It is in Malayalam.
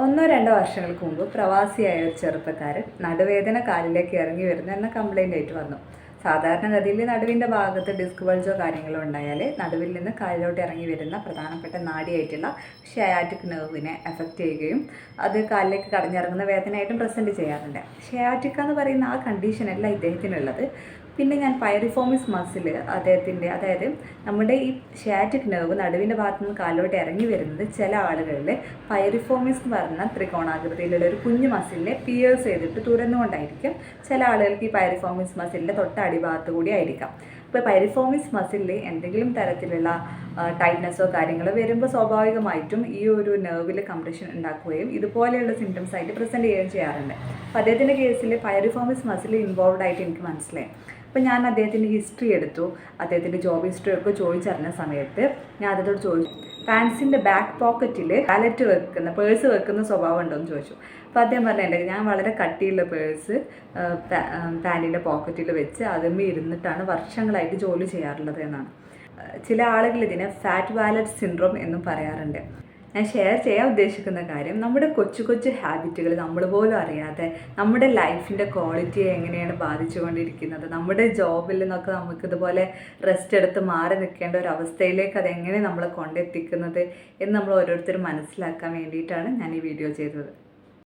ഒന്നോ രണ്ടോ വർഷങ്ങൾക്ക് മുമ്പ് പ്രവാസിയായ ഒരു ചെറുപ്പക്കാരൻ നടുവേദന കാലിലേക്ക് ഇറങ്ങി വരുന്നു എന്ന കംപ്ലൈന്റ് ആയിട്ട് വന്നു. സാധാരണഗതിയിൽ നടുവിന്റെ ഭാഗത്ത് ഡിസ്ക് ബൾജോ കാര്യങ്ങളോ ഉണ്ടായാൽ നടുവിൽ നിന്ന് കാലിലോട്ട് ഇറങ്ങി വരുന്ന പ്രധാനപ്പെട്ട നാടിയായിട്ടുള്ള ഷയാറ്റിക് നെർവിനെ എഫക്റ്റ് ചെയ്യുകയും അത് കാലിലേക്ക് കടഞ്ഞിറങ്ങുന്ന വേദനയായിട്ടും പ്രസന്റ് ചെയ്യാറുണ്ട്. ഷയാറ്റിക്ക എന്ന് പറയുന്ന ആ കണ്ടീഷനല്ല ഇദ്ദേഹത്തിനുള്ളത്. പിന്നെ ഞാൻ പൈറിഫോമിസ് മസിൽ അദ്ദേഹത്തിന്റെ അതായത് നമ്മുടെ ഈ ഷാറ്റിക് നെർവ് നടുവിന്റെ ഭാഗത്ത് നിന്ന് കാലിലോട്ട് ഇറങ്ങി വരുന്നത് ചില ആളുകളിൽ പൈറിഫോമിസ് എന്ന് പറഞ്ഞ ത്രികോണാകൃതിയിലുള്ള ഒരു കുഞ്ഞു മസിലിനെ പിയേഴ്സ് ചെയ്തിട്ട് തുറന്നുകൊണ്ടായിരിക്കും ചില ആളുകൾക്ക് ഈ പൈറിഫോമിസ് മസിലിന്റെ തൊട്ട അടിഭാഗത്ത് കൂടി ആയിരിക്കാം. ഇപ്പോൾ പൈറിഫോമിസ് മസിലിൽ എന്തെങ്കിലും തരത്തിലുള്ള ടൈറ്റ്നെസ്സോ കാര്യങ്ങളോ വരുമ്പോൾ സ്വാഭാവികമായിട്ടും ഈ ഒരു നെർവിൽ കംപ്രഷൻ ഉണ്ടാക്കുകയും ഇതുപോലെയുള്ള സിംറ്റംസ് ആയിട്ട് പ്രസന്റ് ചെയ്യുകയും ചെയ്യാറുണ്ട്. അപ്പോൾ അദ്ദേഹത്തിന്റെ കേസിൽ പൈറിഫോമിസ് മസിൽ ഇൻവോൾവ് ആയിട്ട് എനിക്ക് മനസ്സിലായി. അപ്പോൾ ഞാൻ അദ്ദേഹത്തിന്റെ ഹിസ്റ്ററി എടുത്തു. അദ്ദേഹത്തിന്റെ ജോബ് ഹിസ്റ്ററി ഒക്കെ ചോദിച്ചറിഞ്ഞ സമയത്ത് ഞാൻ അദ്ദേഹത്തോട് ചോദിച്ചു പാൻസിന്റെ ബാക്ക് പോക്കറ്റിൽ വാലറ്റ് വെക്കുന്ന പേഴ്സ് വെക്കുന്ന സ്വഭാവം ഉണ്ടോ എന്ന് ചോദിച്ചു. അപ്പോൾ അദ്ദേഹം പറഞ്ഞു ഞാൻ വളരെ കട്ടിയുള്ള പേഴ്സ് പാന്റിന്റെ പോക്കറ്റിൽ വെച്ച് അതുമ്മേ ഇരുന്നിട്ടാണ് വർഷങ്ങളായിട്ട് ജോലി ചെയ്യാറുള്ളത് എന്നാണ്. ചില ആളുകൾ ഇതിനെ ഫാറ്റ് വാലറ്റ് സിൻഡ്രോം എന്നും പറയാറുണ്ട്. ഞാൻ ഷെയർ ചെയ്യാൻ ഉദ്ദേശിക്കുന്ന കാര്യം നമ്മുടെ കൊച്ചു കൊച്ചു ഹാബിറ്റുകൾ നമ്മൾ പോലും അറിയാതെ നമ്മുടെ ലൈഫിന്റെ ക്വാളിറ്റിയെ എങ്ങനെയാണ് ബാധിച്ചുകൊണ്ടിരിക്കുന്നത് നമ്മുടെ ജോബിൽ നിന്നൊക്കെ നമുക്ക് ഇതുപോലെ റെസ്റ്റ് എടുത്ത് മാറി നിൽക്കേണ്ട ഒരു അവസ്ഥയിലേക്ക് അതെങ്ങനെ നമ്മളെ കൊണ്ടെത്തിക്കുന്നത് എന്ന് നമ്മൾ ഓരോരുത്തരും മനസ്സിലാക്കാൻ വേണ്ടിയിട്ടാണ് ഞാൻ ഈ വീഡിയോ ചെയ്തത്.